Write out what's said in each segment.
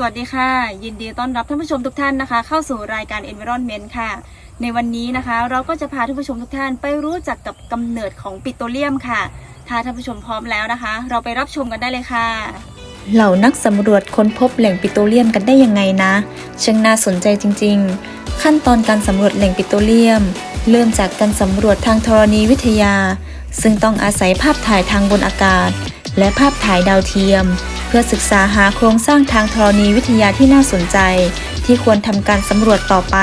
สวัสดีค่ะ ยินดีต้อนรับท่านผู้ชมทุกท่านนะคะ เข้าสู่รายการ Environment ค่ะ ในวันนี้นะคะ เราก็จะพาท่านผู้ชมทุกท่านไปรู้จักกับกำเนิดของปิโตรเลียมค่ะ ถ้าท่านผู้ชมพร้อมแล้วนะคะ เราไปรับชมกันได้เลยค่ะ เหล่านักสำรวจค้นพบแหล่งปิโตรเลียมกันได้ยังไงนะช่างน่าสนใจจริง ๆ ขั้นตอนการสำรวจแหล่งปิโตรเลียม เริ่มจากการสำรวจทางธรณีวิทยา ซึ่งต้องอาศัยภาพถ่ายทางบนอากาศ และภาพถ่ายดาวเทียม เพื่อศึกษาหาโครงสร้างทางธรณีวิทยาที่น่าสนใจ ที่ควรทำการสำรวจต่อไป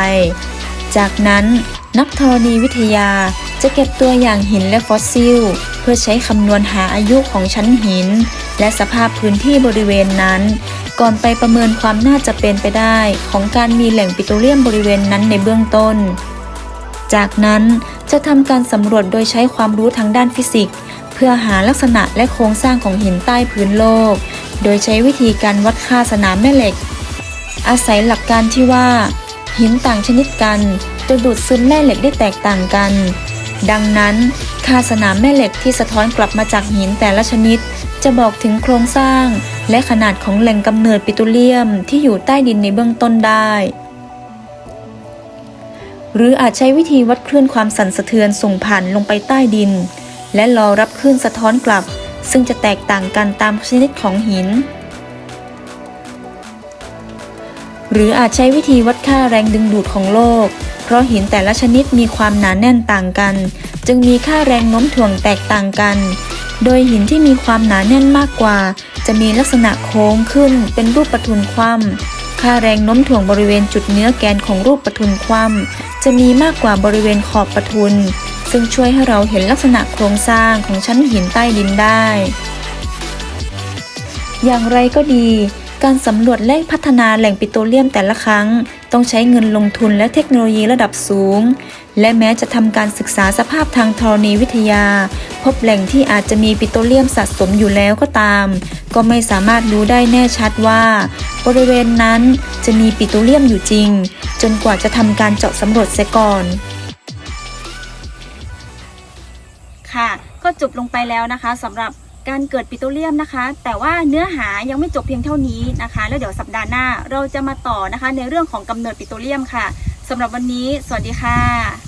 จากนั้นนักธรณีวิทยาจะเก็บตัวอย่างหินและฟอสซิล เพื่อใช้คำนวณหาอายุของชั้นหิน และสภาพพื้นที่บริเวณนั้น ก่อนไปประเมินความน่าจะเป็นไปได้ของการมีแหล่งปิโตรเลียมบริเวณนั้นในเบื้องต้น จากนั้นจะทำการสำรวจโดยใช้ความรู้ทางด้านฟิสิกส์ เพื่อหาลักษณะและโครงสร้างของหินใต้พื้นโลก โดยใช้วิธีการวัดค่าสนามแม่เหล็ก อาศัยหลักการที่ว่า หินต่างชนิดกันจะดูดซึมแม่เหล็กได้แตกต่างกัน ดังนั้นค่าสนามแม่เหล็กที่สะท้อนกลับมาจากหินแต่ละชนิด จะบอกถึงโครงสร้าง และขนาดของแหล่งกำเนิดปิโตรเลียมที่อยู่ใต้ดินในเบื้องต้นได้ หรืออาจใช้วิธีวัดคลื่นความสั่นสะเทือนส่งผ่านลงไปใต้ดิน และรอรับคลื่นสะท้อนกลับ ซึ่งจะแตกต่างกันตามชนิดของหิน หรืออาจใช้วิธีวัดค่าแรงดึงดูดของโลก เพราะหินแต่ละชนิดมีความหนาแน่นต่างกัน จึงมีค่าแรงโน้มถ่วงแตกต่างกัน โดยหินที่มีความหนาแน่นมากกว่า จะมีลักษณะโค้งขึ้นเป็นรูปประทุนคว่ำค่าแรงโน้มถ่วงบริเวณจุดเนื้อแกนของรูปประทุนคว่ำจะมีมากกว่าบริเวณขอบประทุน ซึ่งช่วยให้เราเห็นลักษณะโครงสร้างของชั้นหินใต้ดินได้ อย่างไรก็ดี การสำรวจและพัฒนาแหล่งปิโตรเลียมแต่ละครั้ง ต้องใช้เงินลงทุนและเทคโนโลยีระดับสูง และแม้จะทำการศึกษาสภาพทางธรณีวิทยา พบแหล่งที่อาจจะมีปิโตรเลียมสะสมอยู่แล้วก็ตาม ก็ไม่สามารถรู้ได้แน่ชัดว่า บริเวณนั้นจะมีปิโตรเลียมอยู่จริง จนกว่าจะทำการเจาะสำรวจเสียก่อน ค่ะ ก็จบลงไปแล้วนะคะสำหรับการเกิดปิโตรเลียมนะคะ แต่ว่าเนื้อหายังไม่จบเพียงเท่านี้นะคะ แล้วเดี๋ยวสัปดาห์หน้าเราจะมาต่อนะคะ ในเรื่องของกำเนิดปิโตรเลียมค่ะสำหรับวันนี้ สวัสดีค่ะ